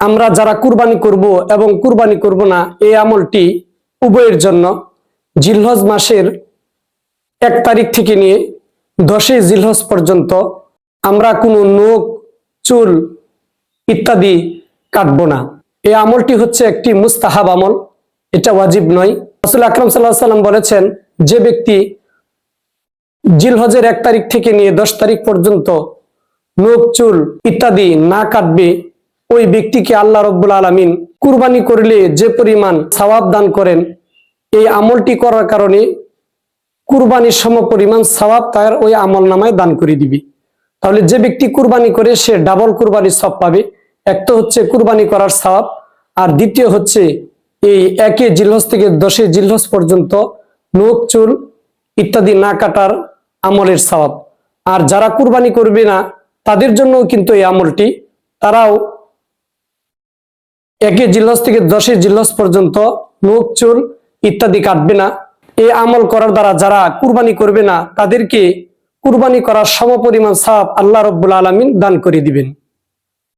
আমরা যারা কুরবানি করব এবং কুরবানি করব না, এই আমলটি উভয়ের জন্য। জিলহজ মাসের এক তারিখ থেকে নিয়ে দশই জিলহজ পর্যন্ত আমরা কোনো নখ, চুল ইত্যাদি কাটবো না। এই আমলটি হচ্ছে একটি মুস্তাহাব আমল, এটা ওয়াজিব নয়। রাসূল আকরাম সাল্লাহ সাল্লাম বলেছেন, যে ব্যক্তি জিলহজের এক তারিখ থেকে নিয়ে দশ তারিখ পর্যন্ত নখ, চুল ইত্যাদি না কাটবে ওই ব্যক্তিকে আল্লাহ রব্বুল আলমিন কুরবানি করলে যে পরিমাণ সওয়াব দান করেন, এই আমলটি করার কারণে কুরবানির সম পরিমাণ সওয়াব তার ওই আমল নামায় দান করে দিবি। তাহলে যে ব্যক্তি কুরবানি করে, সে ডাবল কুরবানির সব পাবে। এক তো হচ্ছে কুরবানি করার সওয়াব, আর দ্বিতীয় হচ্ছে এই একে জিলহস থেকে দশে জিলহস পর্যন্ত নখ, চুল ইত্যাদি না কাটার আমলের সওয়াব। আর যারা কুরবানি করবে না, তাদের জন্য কিন্তু এই আমলটি। তারাও একে জিল্লস থেকে দশই জিল্লস পর্যন্ত মুখ চুল ইত্যাদি কাটবে না। এ আমল করার দ্বারা যারা কুরবানি করবে না, তাদেরকে কুরবানি করার সমপরিমাণ সাপ আল্লাহ রব্বুল আলমিন দান করে দিবেন।